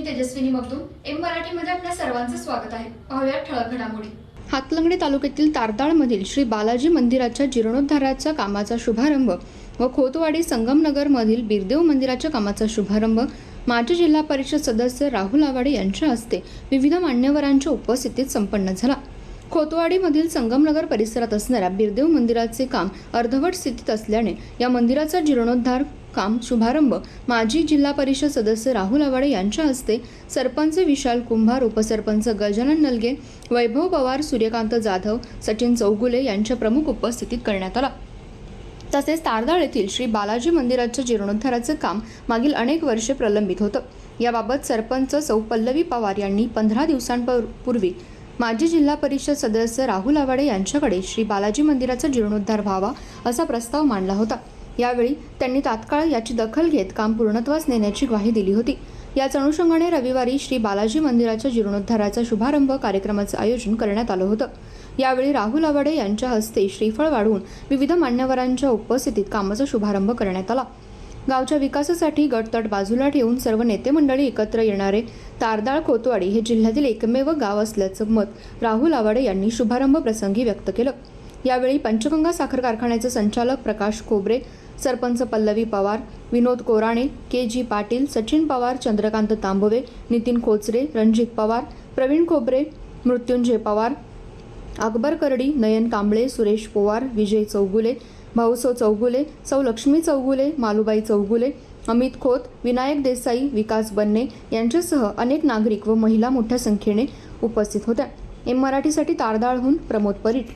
मी Tejaswini Magdum M मराठीमध्ये आपल्या सर्वांचं स्वागत आहे. पाहूया ठळक घडामोडी. हातलंगडे तालुक्यातील तारदाळमधील श्री बालाजी मंदिराच्या जीर्णोद्धाराच्या कामाचा शुभारंभ व खोतवाडी संगमनगरमधील बिरदेव मंदिराच्या कामाचा शुभारंभ माजी जिल्हा परिषद सदस्य राहुल आवाडे यांच्या हस्ते विविध मान्यवरांच्या उपस्थितीत संपन्न झाला. खोतवाडीमधील संगमनगर परिसरात असणाऱ्या बिरदेव मंदिराचे काम अर्धवट स्थितीत असल्याने या मंदिराचा जीर्णोद्धार काम शुभारंभ माजी जिल्हा परिषद सदस्य राहुल आवाडे यांच्या हस्ते सरपंच विशाल कुंभार उपसरपंच गजानन नलगे वैभव पवार सूर्यकांत जाधव सचिन चौगुले यांच्या प्रमुख उपस्थितीत करण्यात आला. तसेच तारदाळ येथील श्री बालाजी मंदिराच्या जीर्णोद्धाराचं काम मागील अनेक वर्षे प्रलंबित होतं. याबाबत सरपंच सौ पल्लवी पवार यांनी पंधरा दिवसांपूर्वी माजी जिल्हा परिषद सदस्य राहुल आवाडे यांच्याकडे श्री बालाजी मंदिराचा जीर्णोद्धार व्हावा असा प्रस्ताव मांडला होता. यावेळी त्यांनी तात्काळ याची दखल घेत काम पूर्णत्वास नेण्याची ग्वाही दिली होती. याच अनुषंगाने रविवारी श्री बालाजी मंदिराच्या जीर्णोद्धाराचा शुभारंभ कार्यक्रमाचं आयोजन करण्यात आलं होतं. यावेळी राहुल आवाडे यांच्या हस्ते श्रीफळ वाढवून विविध मान्यवरांच्या उपस्थितीत कामाचा शुभारंभ करण्यात आला. गावच्या विकासासाठी गटतट बाजूला ठेवून सर्व नेते मंडळी एकत्र येणारे तारदाळ कोतवाडी हे जिल्ह्यातील एकमेव गाव असल्याचं मत राहुल आवाडे यांनी शुभारंभ प्रसंगी व्यक्त केलं. यावेळी पंचगंगा साखर कारखान्याचे संचालक प्रकाश खोबरे सरपंच पल्लवी पवार विनोद कोराणे के जी पाटील सचिन पवार चंद्रकांत तांबवे नितीन खोचरे रणजित पवार प्रवीण खोबरे मृत्युंजय पवार अकबर करडी नयन कांबळे सुरेश पोवार विजय चौगुले भाऊसो चौगुले सौ लक्ष्मी चौगुले मालुबाई चौगुले अमित खोत विनायक देसाई विकास बन्ने यांच्यासह अनेक नागरिक व महिला मोठ्या संख्येने उपस्थित होत्या. एम मराठीसाठी तारदाळहून प्रमोद परीट.